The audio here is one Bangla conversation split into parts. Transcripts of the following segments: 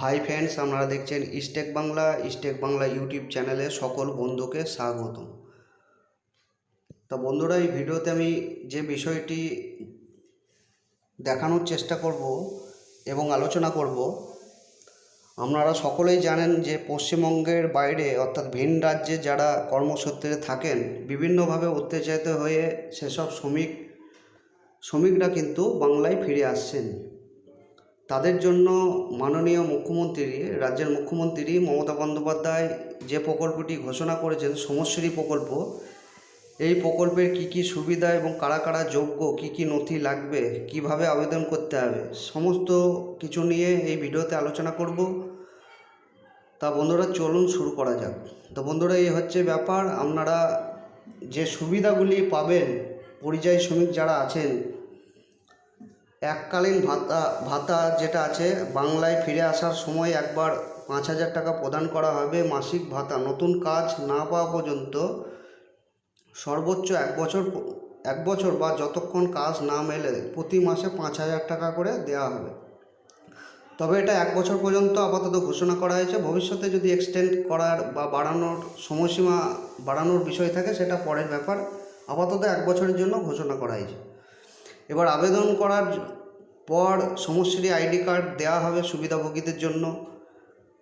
হাই ফ্রেন্ডস আপনারা দেখছেন ইস্টেক বাংলা ইস্টেক বাংলা ইউটিউব চ্যানেলে সকল বন্ধুকে স্বাগত তা বন্ধুরা, এই ভিডিওতে আমি যে বিষয়টি দেখানোর চেষ্টা করব এবং আলোচনা করব, আপনারা সকলেই জানেন যে পশ্চিমবঙ্গের বাইরে, অর্থাৎ ভিন রাজ্যে যারা কর্মসূত্রে থাকেন, বিভিন্নভাবে অত্যাচারিত হয়ে সেসব শ্রমিক, শ্রমিকরা কিন্তু বাংলায় ফিরে আসছেন। তাদের জন্য মাননীয় মুখ্যমন্ত্রী, রাজ্যের মুখ্যমন্ত্রী মমতা বন্দ্যোপাধ্যায় যে প্রকল্পটি ঘোষণা করেছেন, সমশ্রী প্রকল্প, এই প্রকল্পের কি কি সুবিধা এবং কারা কারা যোগ্য, কি কি নথি লাগবে, কীভাবে আবেদন করতে হবে, সমস্ত কিছু নিয়ে এই ভিডিওতে আলোচনা করব। তা বন্ধুরা, চলুন শুরু করা যাক। তো বন্ধুরা, এই হচ্ছে ব্যাপার। আপনারা যে সুবিধাগুলি পাবেন, পরিযায়ী শ্রমিক যারা আছেন এককালীন ভাতা ভাতা যেটা আছে, বাংলায় ফিরে আসার সময় একবার পাঁচ হাজার টাকা প্রদান করা হবে মাসিক ভাতা। নতুন কাজ না পাওয়া পর্যন্ত সর্বোচ্চ এক বছর এক বছর বা যতক্ষণ কাজ না মেলে প্রতি মাসে পাঁচ হাজার টাকা করে দেওয়া হবে। তবে এটা এক বছর পর্যন্ত আপাতত ঘোষণা করা হয়েছে। ভবিষ্যতে যদি এক্সটেন্ড করার বা বাড়ানোর সময়সীমা বাড়ানোর বিষয় থাকে, সেটা পরের ব্যাপার। আপাতত এক বছরের জন্য ঘোষণা করা হয়েছে। এবার আবেদন করার পর সমশ্রী আইডি কার্ড দেওয়া হবে সুবিধাভোগীদের জন্য।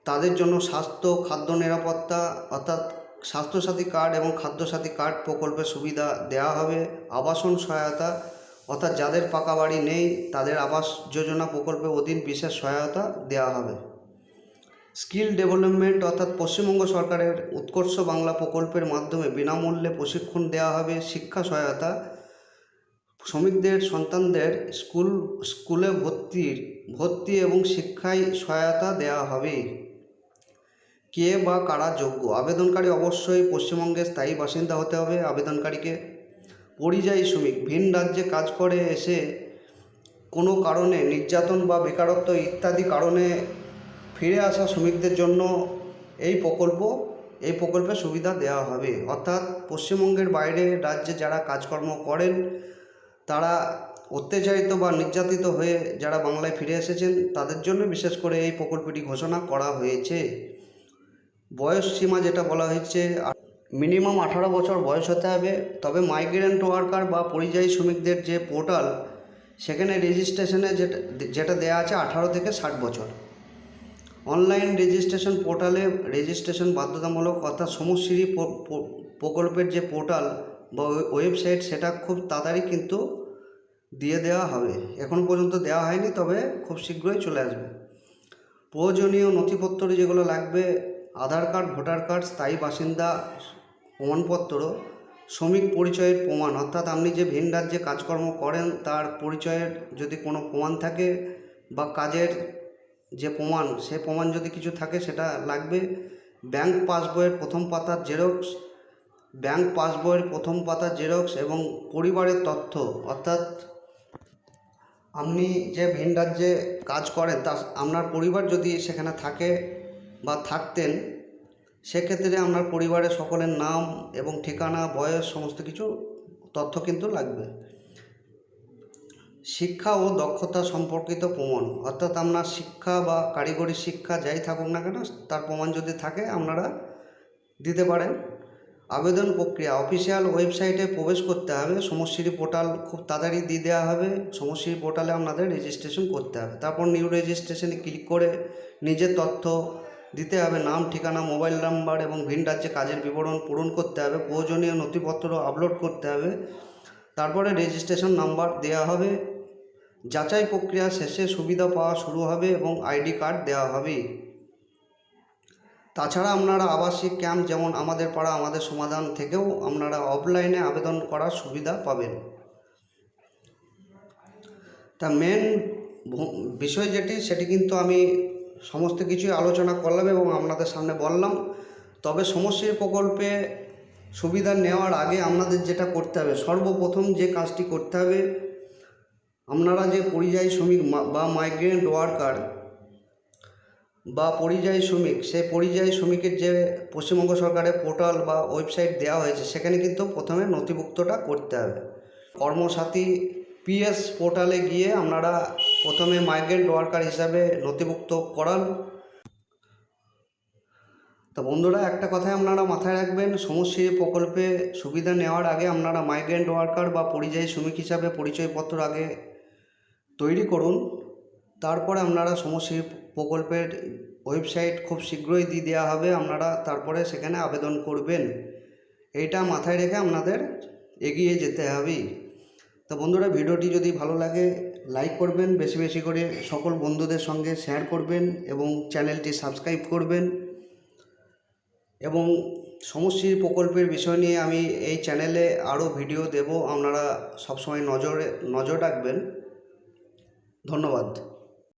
তাদের জন্য স্বাস্থ্য, খাদ্য নিরাপত্তা অর্থাৎ স্বাস্থ্যসাথী কার্ড এবং খাদ্যসাথী কার্ড প্রকল্পের সুবিধা দেওয়া হবে। আবাসন সহায়তা অর্থাৎ যাদের পাকা বাড়ি নেই, তাদের আবাস যোজনা প্রকল্পের অধীন বিশেষ সহায়তা দেওয়া হবে। স্কিল ডেভেলপমেন্ট অর্থাৎ পশ্চিমবঙ্গ সরকারের উৎকর্ষ বাংলা প্রকল্পের মাধ্যমে বিনামূল্যে প্রশিক্ষণ দেওয়া হবে। শিক্ষা সহায়তা শ্রমিকদের, সন্তানদের স্কুল, স্কুলে ভর্তির ভর্তি এবং শিক্ষায় সহায়তা দেওয়া হবে। কে বা কারা যোগ্য? আবেদনকারী অবশ্যই পশ্চিমবঙ্গের স্থায়ী বাসিন্দা হতে হবে আবেদনকারীকে। পরিযায়ী শ্রমিক, ভিন রাজ্যে কাজ করে এসে কোনো কারণে নির্যাতন বা বেকারত্ব ইত্যাদি কারণে ফিরে আসা শ্রমিকদের জন্য এই প্রকল্প, এই প্রকল্পের সুবিধা দেওয়া হবে। অর্থাৎ পশ্চিমবঙ্গের বাইরে রাজ্যে যারা কাজকর্ম করেন তারা অত্যাচারিত বা নির্যাতিত হয়ে যারা বাংলায় ফিরে এসেছেন, তাদের জন্য বিশেষ করে এই প্রকল্পটি ঘোষণা করা হয়েছে। বয়স সীমা যেটা বলা হয়েছে মিনিমাম আঠারো বছর বয়স হতে হবে। তবে মাইগ্রেন্ট ওয়ার্কার বা পরিযায়ী শ্রমিকদের যে পোর্টাল, সেখানে রেজিস্ট্রেশনে যেটা যেটা দেওয়া আছে আঠারো থেকে ষাট বছর। অনলাইন রেজিস্ট্রেশন পোর্টালে রেজিস্ট্রেশন বাধ্যতামূলক অর্থাৎ সমশ্রী প্রকল্পের যে পোর্টাল ওয়েবসাইট সেটা খুব তাড়াতাড়ি কিন্তু দিয়ে দেওয়া হবে। এখন পর্যন্ত দেওয়া হয়নি, তবে খুব শীঘ্রই চলে আসবে। প্রয়োজনীয় নথিপত্র যেগুলো লাগবে, আধার কার্ড, ভোটার কার্ড, স্থায়ী বাসিন্দা প্রমাণপত্র, শ্রমিক পরিচয়ের প্রমাণ, অর্থাৎ আপনি যে ভিন রাজ্যে কাজকর্ম করেন, তার পরিচয়ের যদি কোনো প্রমাণ থাকে বা কাজের যে প্রমাণ, সে প্রমাণ যদি কিছু থাকে, সেটা লাগবে। ব্যাংক পাসবইয়ের প্রথম পাতার জেরক্স ব্যাংক পাসবইয়ের প্রথম পাতা জেরক্স এবং পরিবারের তথ্য, অর্থাৎ আপনি যে ভিন রাজ্যে কাজ করেন, তা আপনার পরিবার যদি সেখানে থাকে বা থাকতেন, সেক্ষেত্রে আপনার পরিবারের সকলের নাম এবং ঠিকানা, বয়স, সমস্ত কিছু তথ্য কিন্তু লাগবে। শিক্ষা ও দক্ষতা সম্পর্কিত প্রমাণ, অর্থাৎ আপনার শিক্ষা বা কারিগরি শিক্ষা যাই থাকুক না কেন, তার প্রমাণ যদি থাকে, আপনারা দিতে পারেন। আবেদন প্রক্রিয়া। অফিসিয়াল ওয়েবসাইটে প্রবেশ করতে হবে। সমশ্রী পোর্টাল খুব তাড়াতাড়ি দিয়ে দেওয়া হবে। সমশ্রী পোর্টালে আপনাদের রেজিস্ট্রেশন করতে হবে। তারপর নিউ রেজিস্ট্রেশনে ক্লিক করে নিজের তথ্য দিতে হবে। নাম, ঠিকানা মোবাইল নাম্বার এবং ভিন রাজ্যে কাজের বিবরণ পূরণ করতে হবে। প্রয়োজনীয় নথিপত্র আপলোড করতে হবে। তারপরে রেজিস্ট্রেশন নাম্বার দেওয়া হবে। যাচাই প্রক্রিয়া শেষে সুবিধা পাওয়া শুরু হবে এবং আইডি কার্ড দেওয়া হবে। তাছাড়া আপনারা আবাসিক ক্যাম্প যেমন আমাদের পাড়া, আমাদের সমাধান থেকেও আপনারা অফলাইনে আবেদন করার সুবিধা পাবেন। তা মেন বিষয় যেটি, সেটি কিন্তু আমি সমস্ত কিছুই আলোচনা করলাম এবং আপনাদের সামনে বললাম। তবে সমশ্রী প্রকল্পে সুবিধা নেওয়ার আগে আপনাদের যেটা করতে হবে, সর্বপ্রথম যে কাজটি করতে হবে, আপনারা যে পরিযায়ী শ্রমিক বা মাইগ্রেন্ট ওয়ার্কার বা পরিযায়ী শ্রমিক সেই পরিযায়ী শ্রমিকের যে পশ্চিমবঙ্গ সরকারের পোর্টাল বা ওয়েবসাইট দেওয়া হয়েছে, সেখানে কিন্তু প্রথমে নথিভুক্তটা করতে হবে। কর্মসাথী পিএস পোর্টালে গিয়ে আপনারা প্রথমে মাইগ্রেন্ট ওয়ার্কার হিসাবে নথিভুক্ত করান। তো বন্ধুরা, একটা কথাই আপনারা মাথায় রাখবেন সমশ্রী প্রকল্পে সুবিধা নেওয়ার আগে আপনারা মাইগ্রেন্ট ওয়ার্কার বা পরিযায়ী শ্রমিক হিসাবে পরিচয়পত্র আগে তৈরি করুন। তারপরে আপনারা সমশ্রী প্রকল্পের ওয়েবসাইট খুব শীঘ্রই দিয়ে দেওয়া হবে, আপনারা তারপরে সেখানে আবেদন করবেন। এইটা মাথায় রেখে আপনাদের এগিয়ে যেতে হবে। তো বন্ধুরা, ভিডিওটি যদি ভালো লাগে, লাইক করবেন, বেশি বেশি করে সকল বন্ধুদের সঙ্গে শেয়ার করবেন এবং চ্যানেলটি সাবস্ক্রাইব করবেন। এবং সমষ্টি প্রকল্পের বিষয় নিয়ে আমি এই চ্যানেলে আরও ভিডিও দেব, আপনারা সবসময় নজরে, নজর রাখবেন। ধন্যবাদ।